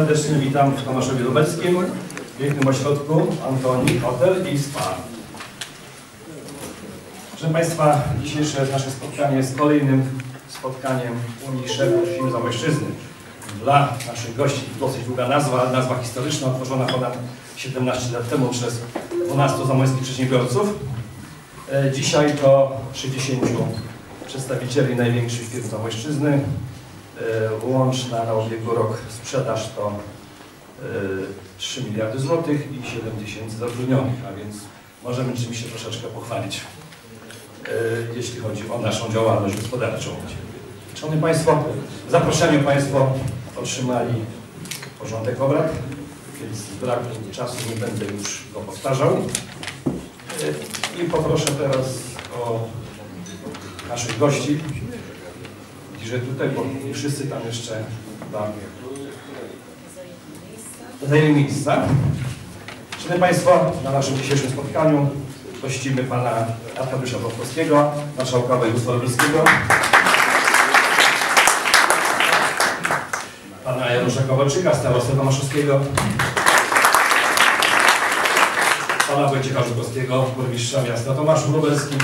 Serdecznie witam w Tomaszowie Lubelskim, pięknym ośrodku Antoni Hotel i Spa. Proszę Państwa, dzisiejsze nasze spotkanie jest kolejnym spotkaniem Unii Szefów Firm Zamojszczyzny. Dla naszych gości dosyć długa nazwa, nazwa historyczna, utworzona ponad 17 lat temu przez 12 zamojskich przedsiębiorców. E, Dzisiaj to 60 przedstawicieli największych firm Zamojszczyzny. E, Łączna na ubiegły rok sprzedaż to e, 3 miliardy złotych i 7 tysięcy zatrudnionych, a więc możemy czymś się troszeczkę pochwalić, e, jeśli chodzi o naszą działalność gospodarczą. Szanowni Państwo, w zaproszeniu Państwo otrzymali porządek obrad, więc z braku czasu nie będę już go powtarzał. E, I poproszę teraz o naszych gości. Że tutaj, bo nie wszyscy tam jeszcze chyba zajęli miejsca. Szanowni Państwo, na naszym dzisiejszym spotkaniu gościmy Pana Arkadiusza Brodkowskiego, Marszałka Województwa Lubelskiego. Pana Janusza Kowalczyka, starostę Tomaszowskiego. Pana Wojciecha Żukowskiego, burmistrza miasta Tomaszów Lubelskim.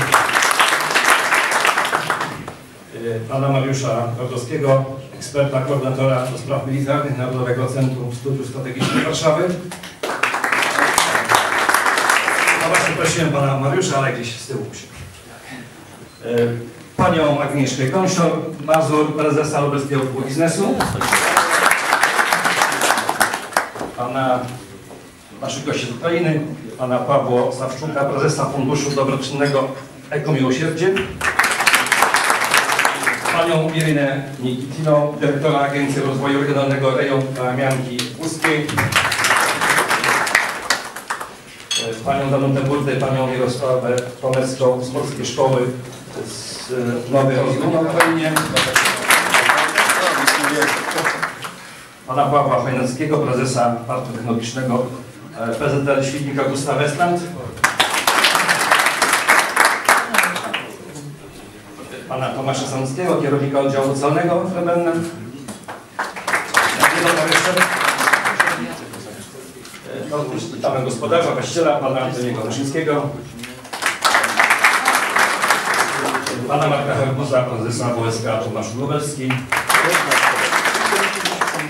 Y, Pana Mariusza Rodowskiego, eksperta, koordynatora do spraw militarnych Narodowego Centrum Studiów Strategicznych Warszawy. No właśnie prosiłem Pana Mariusza, ale gdzieś z tyłu się. Y, Panią Agnieszkę Kąsior, Mazur, prezesa Lubelskiego Biznesu. Pana naszych gości z Ukrainy, pana Pawła Sawczuka, prezesa Funduszu Dobroczynnego Ekomiłosierdzie, panią Irinę Nikitiną, dyrektora Agencji Rozwoju Regionalnego Rejon Mianki Ustkiej, e, panią Danutę Burdę, panią Mirosławę Tomecką z Polskiej Szkoły z Nowej Rozwoju na Ukrainie, pana Pawła Chojnackiego, prezesa Parku Technologicznego e, PZL Świdnik Augusta Westland. Pana Tomasza Sanuckiego, kierownika oddziału celnego w Rebelnem. No, witamy gospodarza, właściciela, pana Antoniego Muszyńskiego. Pana Marka Herbusa, prezesa WSK Tomasz Lubelski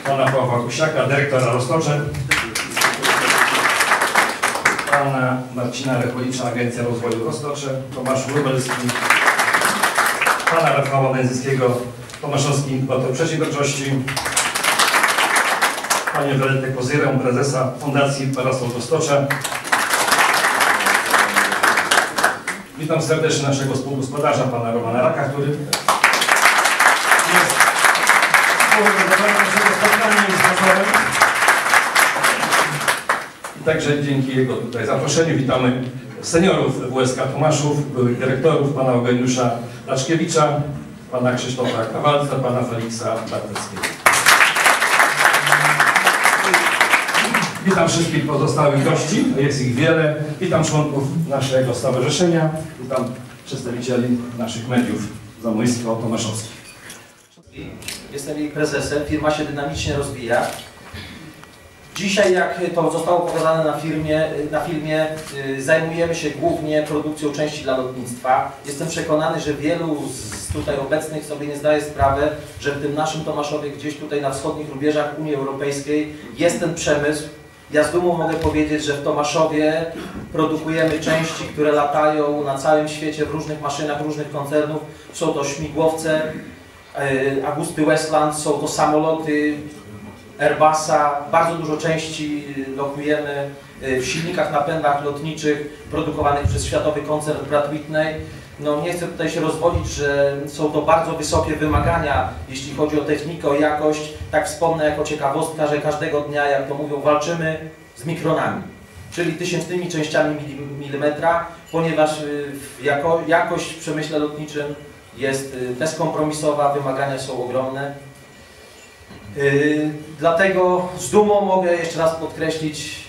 pana Pawła Kusiaka, dyrektora Roztocze, pana Marcina Recholicza, Agencja Rozwoju Roztocze, Tomasz Lubelski, pana Rafała Węzyckiego, Tomaszowski Inkubator Przedsiębiorczości, panią Weletę Kozyrę, prezesa Fundacji Parasol Roztocze. Witam serdecznie naszego współgospodarza, pana Romana Raka, który jest Organizowanie naszego spotkania nadzorem. I także dzięki jego tutaj zaproszeniu witamy seniorów WSK Tomaszów, byłych dyrektorów, pana Eugeniusza Laczkiewicza, pana Krzysztofa Kawalca, pana Feliksa Barteckiego. Witam wszystkich pozostałych gości, jest ich wiele. Witam członków naszego stowarzyszenia, witam przedstawicieli naszych mediów zamojsko-tomaszowskich. Jestem jej prezesem, firma się dynamicznie rozwija. Dzisiaj, jak to zostało pokazane na, na filmie, y, zajmujemy się głównie produkcją części dla lotnictwa. Jestem przekonany, że wielu z tutaj obecnych sobie nie zdaje sprawy, że w tym naszym Tomaszowie, gdzieś tutaj na wschodnich rubieżach Unii Europejskiej jest ten przemysł. Ja z dumą mogę powiedzieć, że w Tomaszowie produkujemy części, które latają na całym świecie w różnych maszynach różnych koncernów. Są to śmigłowce, e, Agusty Westland, są to samoloty Airbusa, bardzo dużo części lokujemy e, w silnikach, napędach lotniczych produkowanych przez światowy koncern Pratt Whitney. No nie chcę tutaj się rozwodzić, że są to bardzo wysokie wymagania, jeśli chodzi o technikę, o jakość. Tak wspomnę jako ciekawostka, że każdego dnia, jak to mówią, walczymy z mikronami, czyli tysięcznymi częściami mili- milimetra, ponieważ y, jako, jakość w przemyśle lotniczym jest y, bezkompromisowa, wymagania są ogromne. Yy, Dlatego z dumą mogę jeszcze raz podkreślić,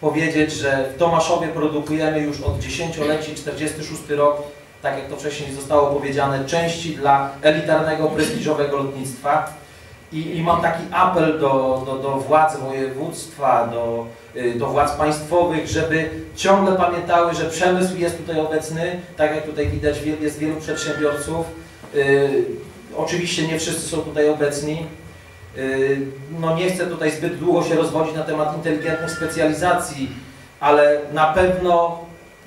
powiedzieć, że w Tomaszowie produkujemy już od dziesięcioleci, 46 rok, tak jak to wcześniej zostało powiedziane, części dla elitarnego, prestiżowego lotnictwa. I, I mam taki apel do, do, do władz województwa, do, y, do władz państwowych, żeby ciągle pamiętały, że przemysł jest tutaj obecny, tak jak tutaj widać jest wielu przedsiębiorców. Y, Oczywiście nie wszyscy są tutaj obecni. Y, No nie chcę tutaj zbyt długo się rozwodzić na temat inteligentnych specjalizacji, ale na pewno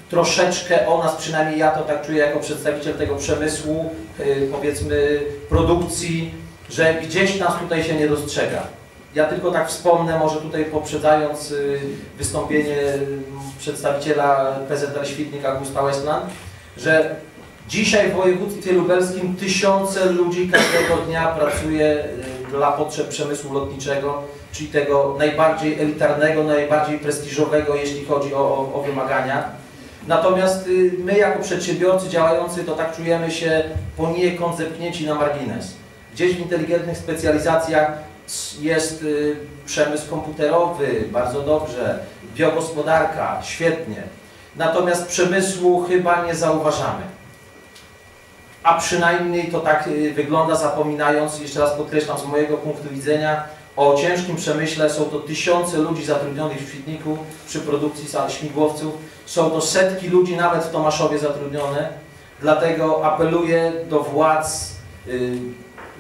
troszeczkę o nas, przynajmniej ja to tak czuję jako przedstawiciel tego przemysłu, y, powiedzmy produkcji, że gdzieś nas tutaj się nie dostrzega. Ja tylko tak wspomnę, może tutaj poprzedzając y, wystąpienie przedstawiciela PZR Świdnik Augusta Westland, że dzisiaj w województwie lubelskim tysiące ludzi każdego dnia pracuje dla potrzeb przemysłu lotniczego, czyli tego najbardziej elitarnego, najbardziej prestiżowego, jeśli chodzi o, o, o wymagania. Natomiast y, my jako przedsiębiorcy działający, to tak czujemy się poniekąd zepchnięci na margines. Gdzieś w inteligentnych specjalizacjach jest y, przemysł komputerowy, bardzo dobrze, biogospodarka, świetnie. Natomiast przemysłu chyba nie zauważamy. A przynajmniej to tak y, wygląda, zapominając, jeszcze raz podkreślam, z mojego punktu widzenia, o ciężkim przemyśle są to tysiące ludzi zatrudnionych w Świdniku przy produkcji śmigłowców, są to setki ludzi nawet w Tomaszowie zatrudnione, dlatego apeluję do władz y,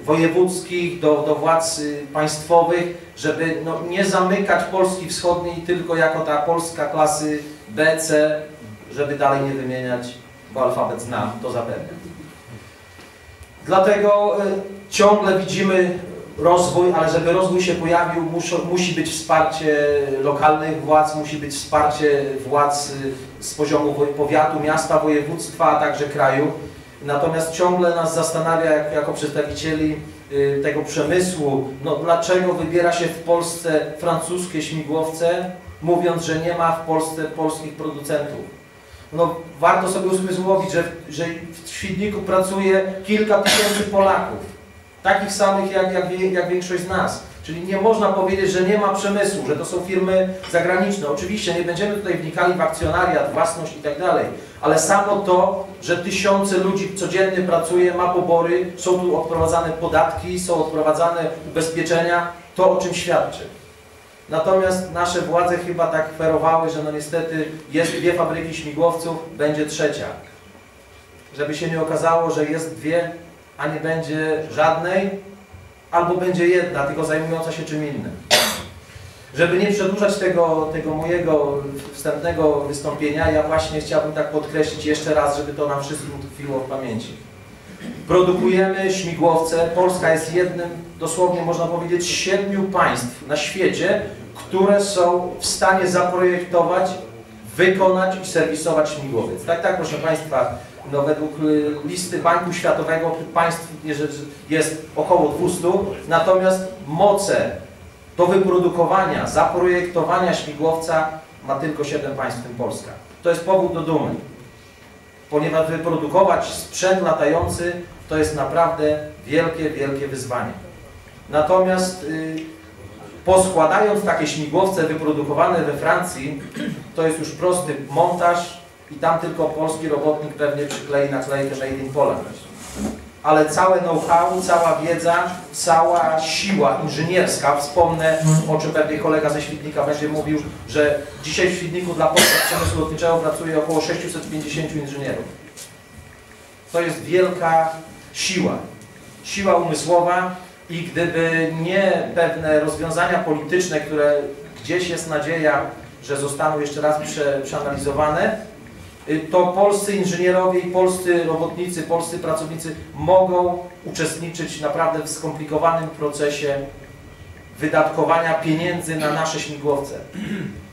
wojewódzkich, do, do władz y, państwowych, żeby no, nie zamykać Polski Wschodniej tylko jako ta Polska klasy B, C, żeby dalej nie wymieniać, bo alfabet znam, to zapewne. Dlatego y, ciągle widzimy rozwój, ale żeby rozwój się pojawił, muszą, musi być wsparcie lokalnych władz, musi być wsparcie władz y, z poziomu powiatu, miasta, województwa, a także kraju. Natomiast ciągle nas zastanawia, jak, jako przedstawicieli y, tego przemysłu, no dlaczego wybiera się w Polsce francuskie śmigłowce, mówiąc, że nie ma w Polsce polskich producentów. No, warto sobie uzmysłowić, że, że w Świdniku pracuje kilka tysięcy Polaków, takich samych jak, jak, jak większość z nas. Czyli nie można powiedzieć, że nie ma przemysłu, że to są firmy zagraniczne. Oczywiście nie będziemy tutaj wnikali w akcjonariat, własność i tak dalej, ale samo to, że tysiące ludzi codziennie pracuje, ma pobory, są tu odprowadzane podatki, są odprowadzane ubezpieczenia, to o czym świadczy. Natomiast nasze władze chyba tak ferowały, że no niestety jest dwie fabryki śmigłowców, będzie trzecia. Żeby się nie okazało, że jest dwie, a nie będzie żadnej, albo będzie jedna, tylko zajmująca się czym innym. Żeby nie przedłużać tego, tego mojego wstępnego wystąpienia, ja właśnie chciałbym tak podkreślić jeszcze raz, żeby to nam wszystkim utkwiło w pamięci. Produkujemy śmigłowce. Polska jest jednym, dosłownie można powiedzieć, siedmiu państw na świecie, które są w stanie zaprojektować, wykonać i serwisować śmigłowiec. Tak, tak, proszę Państwa, no według y, listy Banku Światowego państw jest około 200, natomiast moce do wyprodukowania, zaprojektowania śmigłowca ma tylko 7 państw, w tym Polska. To jest powód do dumy, ponieważ wyprodukować sprzęt latający to jest naprawdę wielkie, wielkie wyzwanie. Natomiast y, poskładając takie śmigłowce wyprodukowane we Francji, to jest już prosty montaż i tam tylko polski robotnik pewnie przyklei naklejkę Made in Poland. Ale całe know-how, cała wiedza, cała siła inżynierska, wspomnę, o czym pewnie kolega ze Świdnika będzie mówił, że dzisiaj w Świdniku dla Polski Przemysłu Lotniczego pracuje około 650 inżynierów. To jest wielka siła, siła umysłowa i gdyby nie pewne rozwiązania polityczne, które gdzieś jest nadzieja, że zostaną jeszcze raz prze, przeanalizowane, to polscy inżynierowie i polscy robotnicy, polscy pracownicy mogą uczestniczyć naprawdę w skomplikowanym procesie wydatkowania pieniędzy na nasze śmigłowce.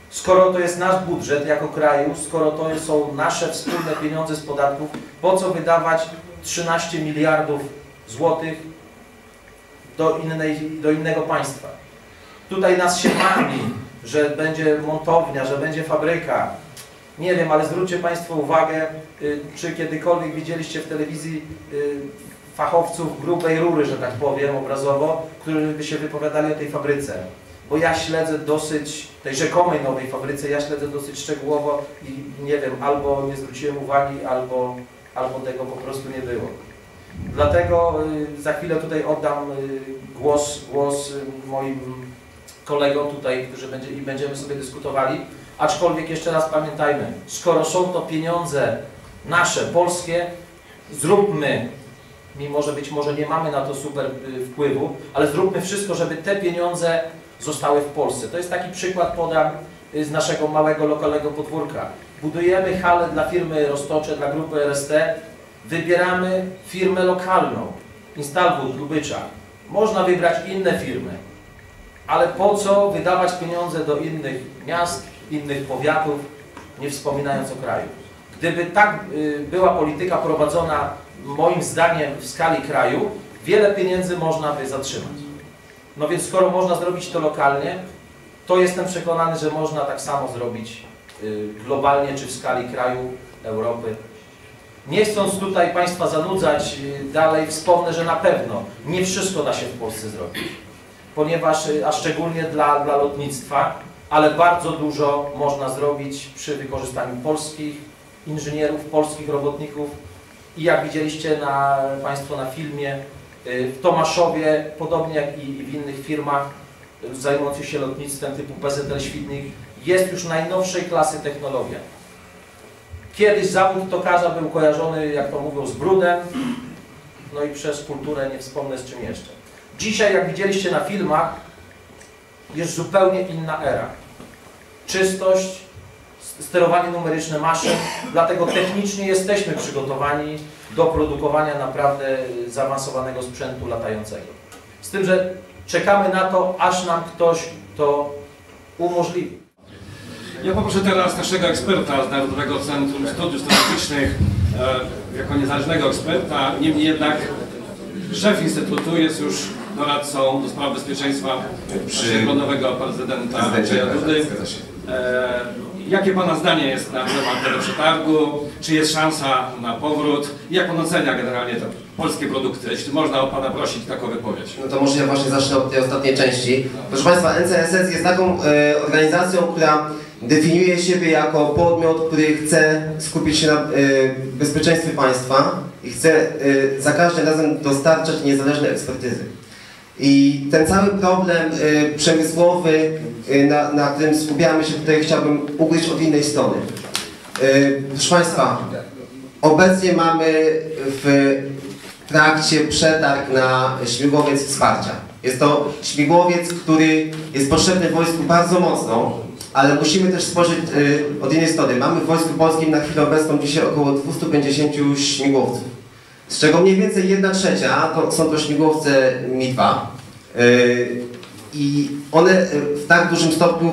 Skoro to jest nasz budżet jako kraju, skoro to są nasze wspólne pieniądze z podatków, po co wydawać 13 miliardów złotych do, innej, do innego państwa? Tutaj nas się mami, że będzie montownia, że będzie fabryka. Nie wiem, ale zwróćcie Państwo uwagę, y, czy kiedykolwiek widzieliście w telewizji y, fachowców grubej rury, że tak powiem, obrazowo, którzy by się wypowiadali o tej fabryce. Bo ja śledzę dosyć, tej rzekomej nowej fabryce, ja śledzę dosyć szczegółowo i nie wiem, albo nie zwróciłem uwagi, albo, albo tego po prostu nie było. Dlatego y, za chwilę tutaj oddam głos, głos moim kolegom tutaj, którzy będzie, i będziemy sobie dyskutowali. Aczkolwiek jeszcze raz pamiętajmy, skoro są to pieniądze nasze, polskie, zróbmy, mimo że być może nie mamy na to super y, wpływu, ale zróbmy wszystko, żeby te pieniądze zostały w Polsce. To jest taki przykład podam y, z naszego małego lokalnego podwórka. Budujemy halę dla firmy Roztocze, dla grupy RST, wybieramy firmę lokalną, Instalwood Lubycza. Można wybrać inne firmy, ale po co wydawać pieniądze do innych miast, innych powiatów, nie wspominając o kraju. Gdyby tak y, była polityka prowadzona, moim zdaniem, w skali kraju, wiele pieniędzy można by zatrzymać. No więc skoro można zrobić to lokalnie, to jestem przekonany, że można tak samo zrobić y, globalnie, czy w skali kraju, Europy. Nie chcąc tutaj Państwa zanudzać y, dalej, wspomnę, że na pewno nie wszystko da się w Polsce zrobić, ponieważ, a szczególnie dla, dla lotnictwa, ale bardzo dużo można zrobić przy wykorzystaniu polskich inżynierów, polskich robotników i jak widzieliście na, Państwo na filmie, y, w Tomaszowie, podobnie jak i w innych firmach y, zajmujących się lotnictwem typu PZL Świdnik, jest już najnowszej klasy technologia. Kiedyś zawód tokarza był kojarzony, jak to mówią, z brudem, no i przez kulturę nie wspomnę z czym jeszcze. Dzisiaj, jak widzieliście na filmach, jest zupełnie inna era. Czystość, sterowanie numeryczne maszyn, dlatego technicznie jesteśmy przygotowani do produkowania naprawdę zaawansowanego sprzętu latającego. Z tym, że czekamy na to, aż nam ktoś to umożliwi. Ja poproszę teraz naszego eksperta z Narodowego Centrum Studiów Strategicznych, e, jako niezależnego eksperta, niemniej jednak szef Instytutu jest już doradcą do spraw bezpieczeństwa Przy- nowego prezydenta Andrzeja Dudy. E, Jakie Pana zdanie jest na temat tego przetargu? Czy jest szansa na powrót? Jak Pan ocenia generalnie te polskie produkty? Jeśli można o Pana prosić taką wypowiedź. No to może ja właśnie zacznę od tej ostatniej części. Proszę Państwa, NCSS jest taką e, organizacją, która definiuje siebie jako podmiot, który chce skupić się na e, bezpieczeństwie państwa i chce e, za każdym razem dostarczać niezależne ekspertyzy. I ten cały problem e, przemysłowy, e, na, na którym skupiamy się tutaj, chciałbym ugryźć od innej strony. E, proszę Państwa, obecnie mamy w trakcie przetarg na śmigłowiec wsparcia. Jest to śmigłowiec, który jest potrzebny wojsku bardzo mocno, ale musimy też spojrzeć y, od innej strony. Mamy w Wojsku Polskim na chwilę obecną dzisiaj około 250 śmigłowców, z czego mniej więcej 1 trzecia to są to śmigłowce Mi-2. Y, I one y, w tak dużym stopniu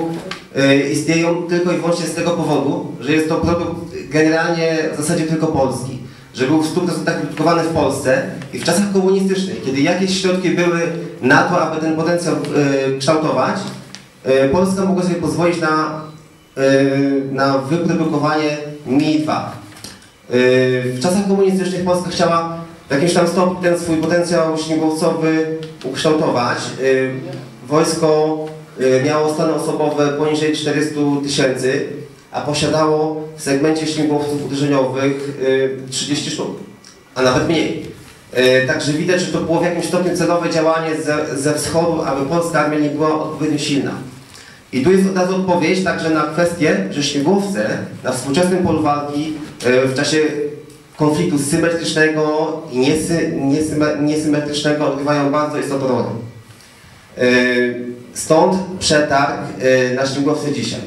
y, istnieją tylko i wyłącznie z tego powodu, że jest to produkt generalnie w zasadzie tylko polski że był w 100% produkowany w Polsce i w czasach komunistycznych, kiedy jakieś środki były na to, aby ten potencjał e, kształtować, Polska mogła sobie pozwolić na, na wyprodukowanie Mi-2. E, w czasach komunistycznych Polska chciała w jakimś tam stopniu ten swój potencjał śmigłowcowy ukształtować. E, wojsko e, miało stany osobowe poniżej 400 tysięcy, a posiadało w segmencie śmigłowców uderzeniowych y, 30 sztuk, a nawet mniej. Także widać, że to było w jakimś stopniu celowe działanie ze, ze wschodu, aby polska armia nie była odpowiednio silna. I tu jest od razu odpowiedź także na kwestię, że śmigłowce na współczesnym polu walki w czasie konfliktu symetrycznego i niesy, niesyme, niesymetrycznego odgrywają bardzo istotną rolę. Y, Stąd przetarg y, na śmigłowce dzisiaj.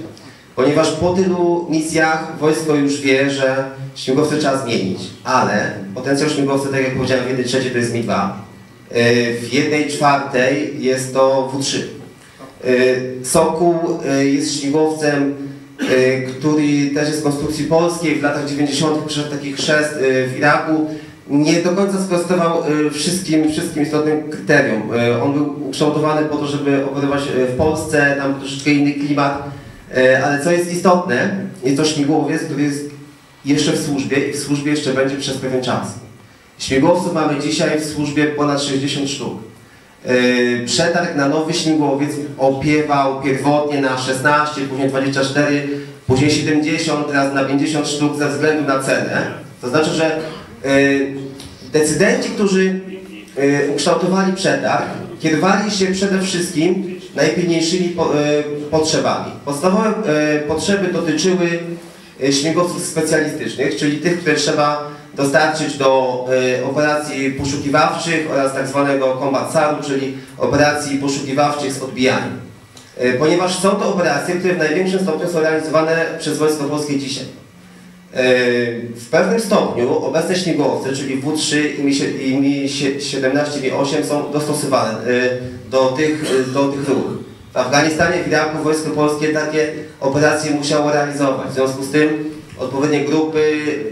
Ponieważ po tylu misjach wojsko już wie, że śmigłowce trzeba zmienić, ale potencjał śmigłowca, tak jak powiedziałem, w 1 trzeciej to jest Mi-2. Yy, W 1 czwartej jest to W3. Yy, Sokół jest śmigłowcem, który też jest konstrukcji polskiej. W latach 90. przeszedł taki chrzest yy, w Iraku. Nie do końca sprostował yy, wszystkim, wszystkim istotnym kryterium. On był ukształtowany po to, żeby operować yy, w Polsce, tam troszeczkę inny klimat. Ale co jest istotne, jest to śmigłowiec, który jest jeszcze w służbie i w służbie jeszcze będzie przez pewien czas. Śmigłowców mamy dzisiaj w służbie ponad 60 sztuk. E, Przetarg na nowy śmigłowiec opiewał pierwotnie na 16, później 24, później 70, teraz na 50 sztuk ze względu na cenę. To znaczy, że e, Decydenci, którzy y, ukształtowali przetarg, kierowali się przede wszystkim najpilniejszymi po, potrzebami. Podstawowe potrzeby dotyczyły śmigłowców specjalistycznych, czyli tych, które trzeba dostarczyć do y, operacji poszukiwawczych oraz tak zwanego combat SAR-u, czyli operacji poszukiwawczych z odbijaniem. Y, Ponieważ są to operacje, które w największym stopniu są realizowane przez Wojsko Polskie dzisiaj. Y, W pewnym stopniu obecne śmigłowce, czyli W3 i Mi- i Mi-17, Mi-8 są dostosowane do tych, do tych ról. W Afganistanie, w Iraku Wojsko Polskie takie operacje musiało realizować. W związku z tym odpowiednie grupy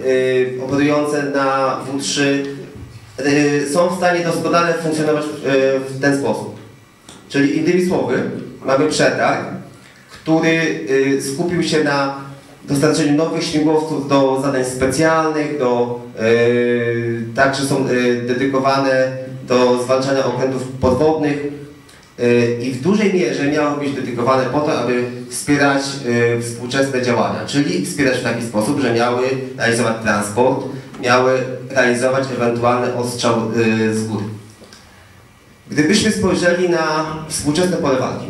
y, operujące na W3 y, są w stanie doskonale funkcjonować y, w ten sposób. Czyli innymi słowy, mamy przetarg, który skupił się na dostarczeniu nowych śmigłowców do zadań specjalnych, do, także są dedykowane do zwalczania okrętów podwodnych i w dużej mierze miały być dedykowane po to, aby wspierać y, współczesne działania, czyli wspierać w taki sposób, że miały realizować transport, miały realizować ewentualny ostrzał y, z góry. Gdybyśmy spojrzeli na współczesne pole walki,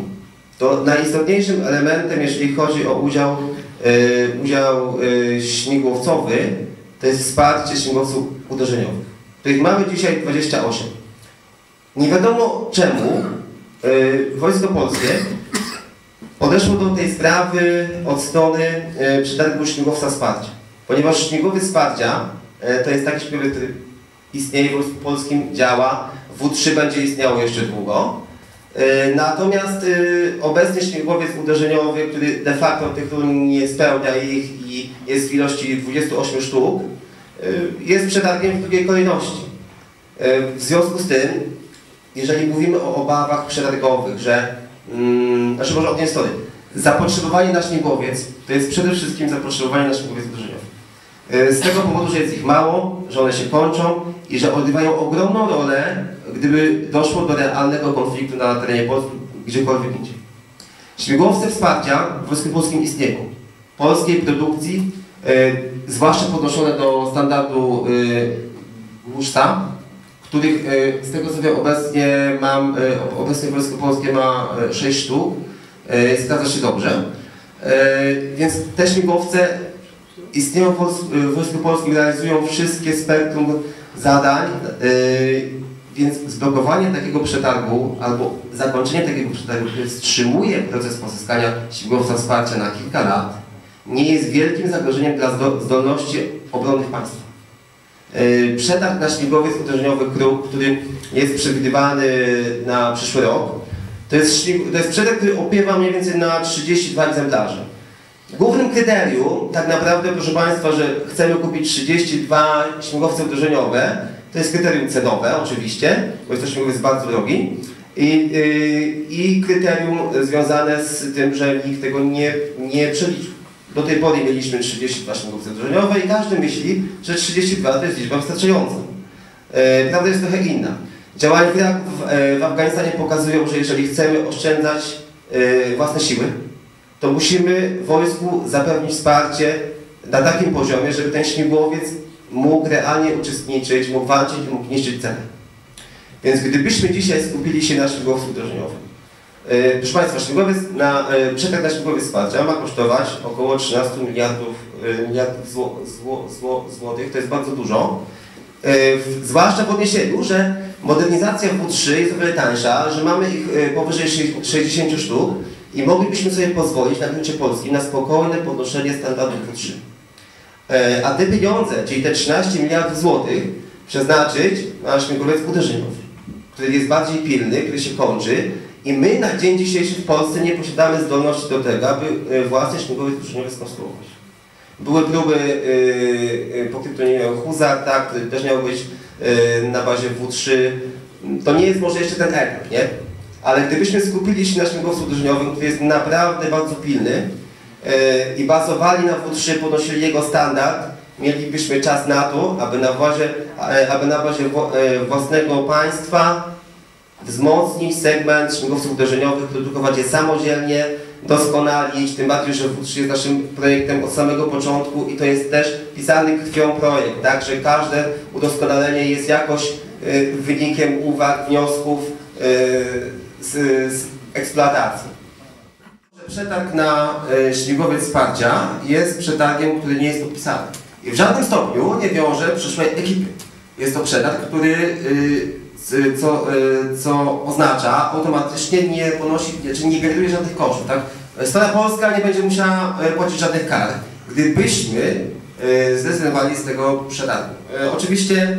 to najistotniejszym elementem, jeżeli chodzi o udział, y, udział y, śmigłowcowy, to jest wsparcie śmigłowców uderzeniowych, których mamy dzisiaj 28. Nie wiadomo czemu y, Wojsko Polskie podeszło do tej sprawy od strony y, przetargu śmigłowca wsparcia, ponieważ śmigłowiec wsparcia y, to jest taki śmigłowiec, który istnieje w Wojsku Polskim, działa, W3 będzie istniało jeszcze długo. Natomiast obecny śmigłowiec uderzeniowy, który de facto tych ról nie spełnia ich i jest w ilości 28 sztuk, jest przetargiem w drugiej kolejności. W związku z tym, jeżeli mówimy o obawach przetargowych, że, mm, znaczy może od tej strony, zapotrzebowanie na śmigłowiec to jest przede wszystkim zapotrzebowanie na śmigłowiec uderzeniowy. Y, Z tego powodu, że jest ich mało, że one się kończą i że odgrywają ogromną rolę, gdyby doszło do realnego konfliktu na terenie Polski, gdziekolwiek indziej. Śmigłowce wsparcia w Wojsku Polskim istnieją. Polskiej produkcji, y, zwłaszcza podnoszone do standardu y, których y, z tego co wiem obecnie mam, ob- obecnie Wojsko Polskie ma 6 sztuk, y, zgadza się dobrze. Więc te śmigłowce istnieją w Wojsku Polskim, realizują wszystkie spektrum zadań, więc zblokowanie takiego przetargu albo zakończenie takiego przetargu, który wstrzymuje proces pozyskania śmigłowca wsparcia na kilka lat, nie jest wielkim zagrożeniem dla zdo- zdolności obronnych państwa. Yy, Przetarg na śmigłowiec uderzeniowy KRUK, który jest przewidywany na przyszły rok, to jest, to jest przetarg, który opiewa mniej więcej na 32 egzemplarze. Głównym kryterium, tak naprawdę, proszę Państwa, że chcemy kupić 32 śmigłowce uderzeniowe, to jest kryterium cenowe oczywiście, bo jest to śmigłowiec bardzo drogi i, yy, i kryterium związane z tym, że nikt tego nie, nie przeliczył. Do tej pory mieliśmy 32 śmigłowce uderzeniowe i każdy myśli, że 32 to jest liczba wystarczająca. E, Prawda jest trochę inna. Działania w, Iraku, w, e, w Afganistanie pokazują, że jeżeli chcemy oszczędzać e, własne siły, to musimy wojsku zapewnić wsparcie na takim poziomie, żeby ten śmigłowiec mógł realnie uczestniczyć, mógł walczyć i mógł niszczyć cenę. Więc gdybyśmy dzisiaj skupili się na śmigłowcu uderzeniowym, e, proszę Państwa, śmigłowiec na, e, przetarg na śmigłowiec wsparcia ma kosztować około 13 miliardów, e, miliardów zło, zło, zło, złotych, to jest bardzo dużo. E, Zwłaszcza w odniesieniu, że modernizacja W3 jest o wiele tańsza, że mamy ich e, powyżej sze- 60 sztuk i moglibyśmy sobie pozwolić na gruncie polskim na spokojne podnoszenie standardu W3. E, A te pieniądze, czyli te 13 miliardów złotych, przeznaczyć na śmigłowiec uderzeniowy, który jest bardziej pilny, który się kończy i my na dzień dzisiejszy w Polsce nie posiadamy zdolności do tego, aby e, własny śmigłowiec uderzeniowy skonstruować. Były próby yy, yy, pod tytułem Huzar, tak, który też miał być yy, na bazie W3. To nie jest może jeszcze ten etap, nie? Ale gdybyśmy skupili się na śmigłowcu uderzeniowym, który jest naprawdę bardzo pilny yy, i bazowali na W3, podnosili jego standard, mielibyśmy czas na to, aby na bazie, e, aby na bazie e, własnego państwa wzmocnić segment śmigłowców uderzeniowych, produkować je samodzielnie doskonalić, tym bardziej, że WUTS jest naszym projektem od samego początku i to jest też pisany krwią projekt, tak, że każde udoskonalenie jest jakoś y, wynikiem uwag, wniosków y, z, z eksploatacji. Przetarg na y, śmigłowiec wsparcia jest przetargiem, który nie jest podpisany. I w żadnym stopniu nie wiąże przyszłej ekipy. Jest to przetarg, który y, co, y, co oznacza automatycznie nie ponosi, czy nie generuje żadnych kosztów. Tak? Strona Polska nie będzie musiała y, płacić żadnych kar, gdybyśmy y, zrezygnowali z tego przetargu. Oczywiście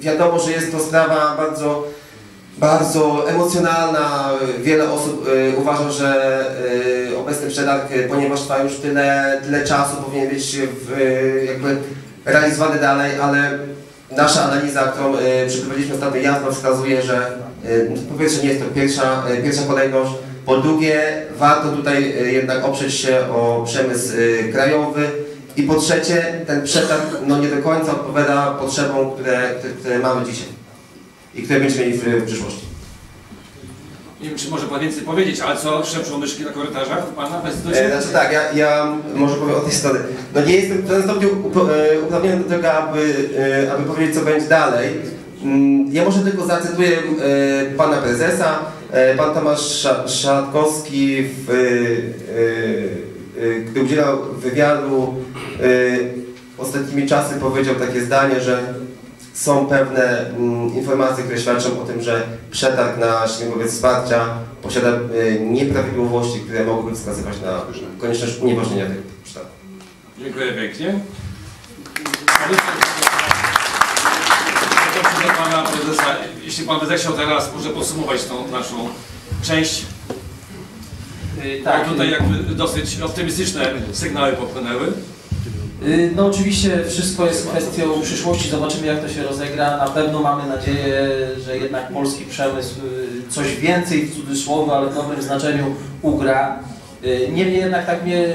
wiadomo, że jest to sprawa bardzo bardzo emocjonalna. Wiele osób uważa, że obecny przetarg, ponieważ trwa już tyle, tyle czasu, powinien być w, jakby realizowany dalej, ale nasza analiza, którą y, przeprowadziliśmy ostatnio jasno wskazuje, że y, po pierwsze nie jest to pierwsza, y, pierwsza kolejność, po drugie warto tutaj jednak oprzeć się o przemysł krajowy i po trzecie ten przetarg no, nie do końca odpowiada potrzebom, które, które, które mamy dzisiaj i które będziemy mieli w, w przyszłości. Nie wiem, czy może Pan więcej powiedzieć, ale co szepczą myszki na korytarzach Pana w E, znaczy tak, ja, ja może powiem od tej strony. No nie jestem w żaden stopniu e, uprawniony do tego, aby, e, aby powiedzieć, co będzie dalej. Mm, Ja może tylko zacytuję e, pana prezesa. Pan Tomasz Sza- Szatkowski, w, gdy udzielał wywiadu ostatnimi czasy powiedział takie zdanie, że są pewne mm, informacje, które świadczą o tym, że przetarg na śmigłowiec wsparcia posiada y, nieprawidłowości, które mogłyby wskazywać na konieczność unieważnienia tego przetargu. Dziękuję pięknie. Proszę do Pana Prezesa, jeśli Pan by zechciał teraz może podsumować tą naszą część, Y, tak, Tak, tutaj jakby dosyć optymistyczne sygnały popłynęły. Y, No oczywiście wszystko jest kwestią przyszłości, zobaczymy jak to się rozegra. Na pewno mamy nadzieję, że jednak polski przemysł y, coś więcej w cudzysłowie, ale w dobrym znaczeniu ugra. Y, Niemniej jednak tak mnie,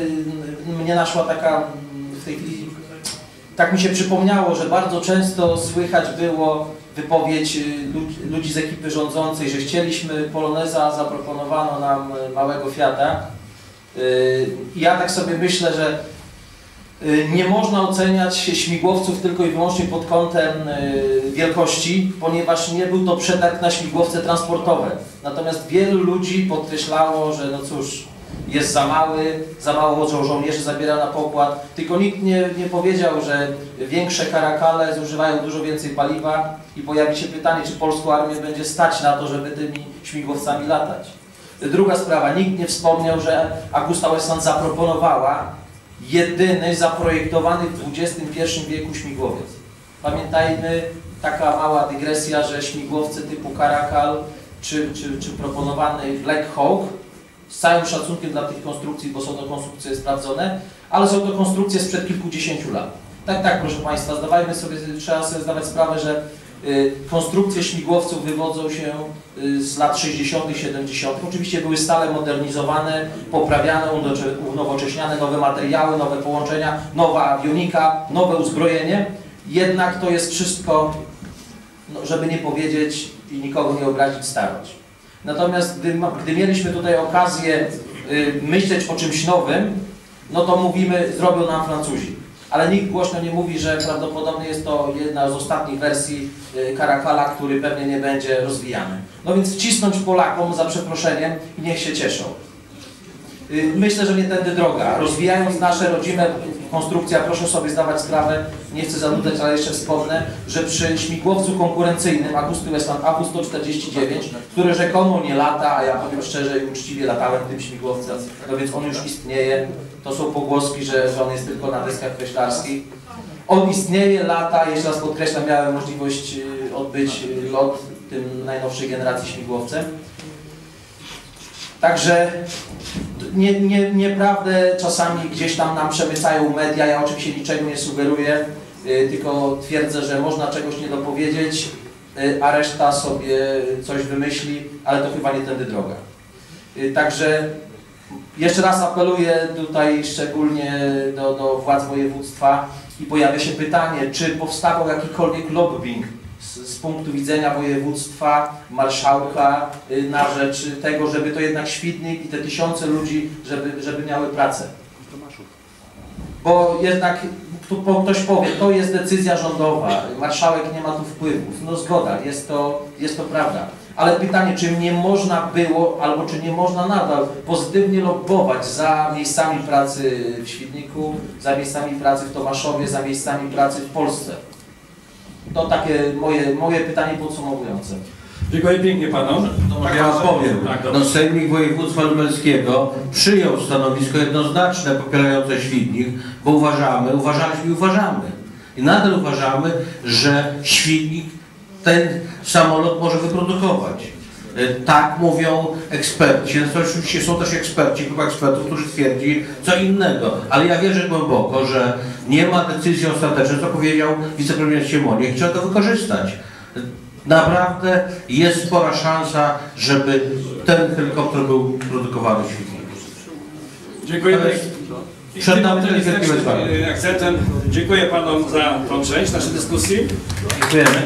mnie naszła taka w tej chwili, tak mi się przypomniało, że bardzo często słychać było wypowiedź ludzi, z ekipy rządzącej, że chcieliśmy Poloneza, zaproponowano nam małego Fiata. Ja tak sobie myślę, że Nie można oceniać śmigłowców tylko i wyłącznie pod kątem y, wielkości, ponieważ nie był to przetarg na śmigłowce transportowe. Natomiast wielu ludzi podkreślało, że no cóż, jest za mały, za mało żo- żołnierzy zabiera na pokład, tylko nikt nie, nie powiedział, że większe karakale zużywają dużo więcej paliwa i pojawi się pytanie, czy polską armię będzie stać na to, żeby tymi śmigłowcami latać. Druga sprawa, nikt nie wspomniał, że Augusta Westland zaproponowała jedyny zaprojektowany w XXI wieku śmigłowiec. Pamiętajmy, taka mała dygresja, że śmigłowce typu Caracal czy, czy, czy proponowany Black Hawk, z całym szacunkiem dla tych konstrukcji, bo są to konstrukcje sprawdzone, ale są to konstrukcje sprzed kilkudziesięciu lat. Tak, tak, proszę Państwa, zdawajmy sobie, trzeba sobie zdawać sprawę, że konstrukcje śmigłowców wywodzą się y, z lat 60., 70. Oczywiście były stale modernizowane, poprawiane, unowocześniane, nowe materiały, nowe połączenia, nowa awionika, nowe uzbrojenie. Jednak to jest wszystko, no, żeby nie powiedzieć i nikogo nie obrazić, starość. Natomiast gdy, gdy mieliśmy tutaj okazję y, myśleć o czymś nowym, no to mówimy, zrobią nam Francuzi. Ale nikt głośno nie mówi, że prawdopodobnie jest to jedna z ostatnich wersji y, Caracala, który pewnie nie będzie rozwijany. No więc wcisnąć Polakom za przeproszeniem i niech się cieszą. Y, Myślę, że nie tędy droga. Rozwijając nasze rodzime konstrukcje, a proszę sobie zdawać sprawę, nie chcę zanudzać, ale jeszcze wspomnę, że przy śmigłowcu konkurencyjnym Agusty Westland AW-149, który rzekomo nie lata, a ja powiem szczerze i uczciwie latałem tym śmigłowcem, no więc on już istnieje. To są pogłoski, że, że on jest tylko na deskach kreślarskich. On istnieje, lata, jeszcze raz podkreślam, miałem możliwość y, odbyć y, lot tym najnowszej generacji śmigłowcem. Także nie, nie, nieprawdę czasami gdzieś tam nam przemycają media. Ja oczywiście niczego nie sugeruję, y, tylko twierdzę, że można czegoś nie dopowiedzieć, y, a reszta sobie coś wymyśli, ale to chyba nie tędy droga. Y, Także jeszcze raz apeluję tutaj szczególnie do, do władz województwa i pojawia się pytanie, czy powstawał jakikolwiek lobbying z, z punktu widzenia województwa, marszałka y, na rzecz tego, żeby to jednak Świdnik i te tysiące ludzi, żeby, żeby miały pracę. Bo jednak tu ktoś powie, to jest decyzja rządowa, marszałek nie ma tu wpływów. No zgoda, jest to, jest to prawda. Ale pytanie, czy nie można było, albo czy nie można nadal pozytywnie lobbować za miejscami pracy w Świdniku, za miejscami pracy w Tomaszowie, za miejscami pracy w Polsce? To takie moje, moje pytanie podsumowujące. Dziękuję pięknie panom. To może ja powiem. Tak. No, Sejmik Województwa Lubelskiego przyjął stanowisko jednoznaczne popierające Świdnik, bo uważamy, uważaliśmy i uważamy. I nadal uważamy, że Świdnik ten samolot może wyprodukować. E, Tak mówią eksperci. Oczywiście są też eksperci, grupa ekspertów, którzy twierdzi co innego. Ale ja wierzę głęboko, że nie ma decyzji ostatecznej, co powiedział wicepremier Siemoniek, trzeba to wykorzystać. Naprawdę jest spora szansa, żeby ten helikopter był produkowany w Świdniku. Dziękuję. Przed nami I ten akcentem dziękuję panom za tą część naszej dyskusji. Dziękujemy.